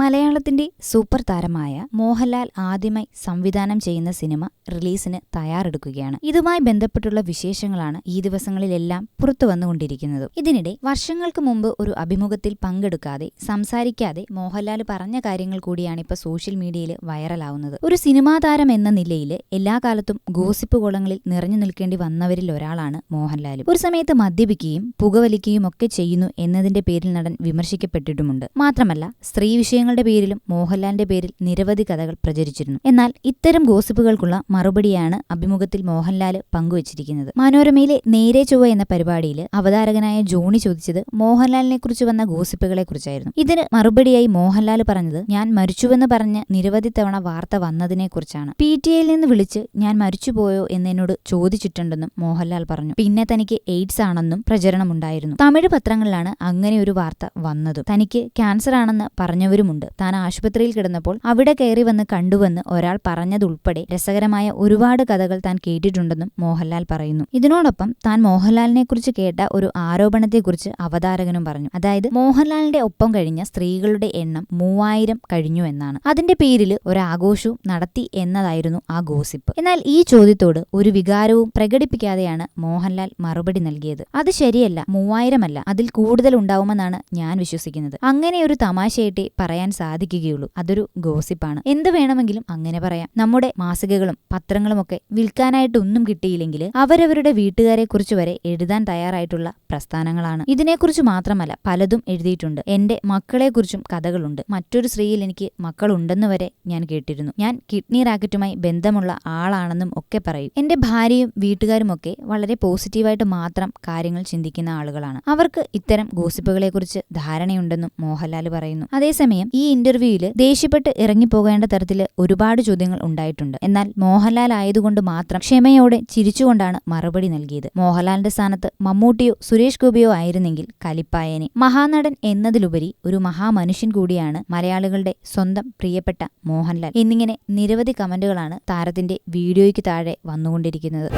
മലയാളത്തിന്റെ സൂപ്പർ താരമായ മോഹൻലാൽ ആദ്യമായി സംവിധാനം ചെയ്യുന്ന സിനിമ റിലീസിന് തയ്യാറെടുക്കുകയാണ്. ഇതുമായി ബന്ധപ്പെട്ടുള്ള വിശേഷങ്ങളാണ് ഈ ദിവസങ്ങളിലെല്ലാം പുറത്തു വന്നുകൊണ്ടിരിക്കുന്നത്. ഇതിനിടെ വർഷങ്ങൾക്ക് മുമ്പ് ഒരു അഭിമുഖത്തിൽ പങ്കെടുക്കാതെ സംസാരിക്കാതെ മോഹൻലാൽ പറഞ്ഞ കാര്യങ്ങൾ കൂടിയാണ് ഇപ്പോൾ സോഷ്യൽ മീഡിയയിൽ വൈറലാവുന്നത്. ഒരു സിനിമാ താരം എന്ന നിലയിൽ എല്ലാ കാലത്തും ഗോസിപ്പ് കോളങ്ങളിൽ നിറഞ്ഞു നിൽക്കേണ്ടി വന്നവരിൽ ഒരാളാണ് മോഹൻലാൽ ഒരു സമയത്ത് മദ്യപിക്കുകയും പുകവലിക്കുകയും ഒക്കെ ചെയ്യുന്നു എന്നതിന്റെ പേരിൽ നടൻ വിമർശിക്കപ്പെട്ടിട്ടുമുണ്ട്. മാത്രമല്ല സ്ത്രീ വിഷയങ്ങളുടെ പേരിലും മോഹൻലാലിന്റെ പേരിൽ നിരവധി കഥകൾ പ്രചരിച്ചിരുന്നു. എന്നാൽ ഇത്തരം ഗോസിപ്പുകൾക്കുള്ള മറുപടിയാണ് അഭിമുഖത്തിൽ മോഹൻലാൽ പങ്കുവച്ചിരിക്കുന്നത്. മനോരമയിലെ നേരെ ചൊവ്വ എന്ന പരിപാടിയിൽ അവതാരകനായ ജോണി ചോദിച്ചത് മോഹൻലാലിനെ കുറിച്ച് വന്ന ഗോസിപ്പുകളെ കുറിച്ചായിരുന്നു ഇതിന് മറുപടിയായി മോഹൻലാൽ പറഞ്ഞത് ഞാൻ മരിച്ചുവെന്ന് പറഞ്ഞ് നിരവധി തവണ വാർത്ത വന്നതിനെ കുറിച്ചാണ് പി ടി ഐയിൽ നിന്ന് വിളിച്ച് ഞാൻ മരിച്ചുപോയോ എന്ന് എന്നോട് ചോദിച്ചിട്ടുണ്ടെന്നും മോഹൻലാൽ പറഞ്ഞു. പിന്നെ തനിക്ക് എയ്ഡ്സ് ആണെന്നും പ്രചരണമുണ്ടായിരുന്നു. തമിഴ് പത്രങ്ങളിലാണ് അങ്ങനെ ഒരു വാർത്ത വന്നത്. തനിക്ക് ക്യാൻസർ ആണെന്ന് പറഞ്ഞവരുമുണ്ട്. താൻ ആശുപത്രിയിൽ കിടന്നപ്പോൾ അവിടെ കയറി വന്ന് കണ്ടുവെന്ന് ഒരാൾ പറഞ്ഞതുൾപ്പെടെ രസകരമായ ഒരുപാട് കഥകൾ താൻ കേട്ടിട്ടുണ്ടെന്നും മോഹൻലാൽ പറയുന്നു. ഇതിനോടൊപ്പം താൻ മോഹൻലാലിനെ കുറിച്ച് കേട്ട ഒരു ആരോപണത്തെക്കുറിച്ച് അവതാരകനും പറഞ്ഞു. അതായത് മോഹൻലാലിന്റെ ഒപ്പം കഴിഞ്ഞ സ്ത്രീകളുടെ എണ്ണം മൂവായിരം കഴിഞ്ഞു എന്നാണ്. അതിന്റെ പേരിൽ ഒരാഘോഷവും നടത്തി എന്നതായിരുന്നു ആ ഗോസിപ്പ്. എന്നാൽ ഈ ചോദ്യത്തോട് ഒരു വികാരവും പ്രകടിപ്പിക്കാതെയാണ് മോഹൻലാൽ മറുപടി നൽകിയത്. അത് ശരിയല്ല മൂവായിരമല്ല അതിൽ കൂടുതൽ ഉണ്ടാവുമെന്നാണ് ഞാൻ വിശ്വസിക്കുന്നത്. അങ്ങനെ ഒരു തമാശയായിട്ടേ പറയാൻ സാധിക്കുകയുള്ളൂ. അതൊരു ഗോസിപ്പാണ്. എന്ത് വേണമെങ്കിലും അങ്ങനെ പറയാം. നമ്മുടെ മാസികകളും പത്രങ്ങളുമൊക്കെ വിൽക്കാനായിട്ട് ഒന്നും കിട്ടിയില്ലെങ്കിൽ അവരവരുടെ വീട്ടുകാരെ കുറിച്ച് വരെ എഴുതാൻ തയ്യാറായിട്ടുള്ള പ്രസ്ഥാനങ്ങളാണ്. ഇതിനെക്കുറിച്ച് മാത്രമല്ല പലതും എഴുതിയിട്ടുണ്ട്. എന്റെ മക്കളെക്കുറിച്ചും കഥകളുണ്ട്. മറ്റൊരു സ്ത്രീയിൽ എനിക്ക് മക്കളുണ്ടെന്ന് വരെ ഞാൻ കേട്ടിരുന്നു. ഞാൻ കിഡ്നി റാക്കറ്റുമായി ബന്ധമുള്ള ആളാണെന്നും ഒക്കെ പറയും. എന്റെ ഭാര്യയും വീട്ടുകാരും ഒക്കെ വളരെ പോസിറ്റീവായിട്ട് മാത്രം കാര്യങ്ങൾ ചിന്തിക്കുന്ന ആളുകളാണ്. അവർക്ക് ഇത്തരം ഗോസിപ്പുകളെക്കുറിച്ച് ധാരണയുണ്ടെന്നും മോഹൻലാൽ പറയുന്നു. അതേസമയം ഈ ഇന്റർവ്യൂവിൽ ദേഷ്യപ്പെട്ട് ഇറങ്ങിപ്പോകേണ്ട തരത്തിൽ ഒരുപാട് ചോദ്യങ്ങൾ ഉണ്ടായിട്ടുണ്ട്. എന്നാൽ മോഹൻലാൽ ആയതുകൊണ്ട് മാത്രം ക്ഷമയോടെ ചിരിച്ചുകൊണ്ടാണ് മറുപടി നൽകിയത്. മോഹൻലാലിന്റെ സ്ഥാനത്ത് മമ്മൂട്ടിയോ സുരേഷ് ഗോപിയോ ആയിരുന്നെങ്കിൽ കലിപ്പായനെ. മഹാനടൻ എന്നതിലുപരി ഒരു മഹാമനുഷ്യൻ കൂടിയാണ് മലയാളികളുടെ സ്വന്തം പ്രിയപ്പെട്ട മോഹൻലാൽ. എന്നിങ്ങനെ നിരവധി കമന്റുകളാണ് താരത്തിന്റെ വീഡിയോയ്ക്ക് താഴെ വന്നുകൊണ്ടിരിക്കുന്നത്.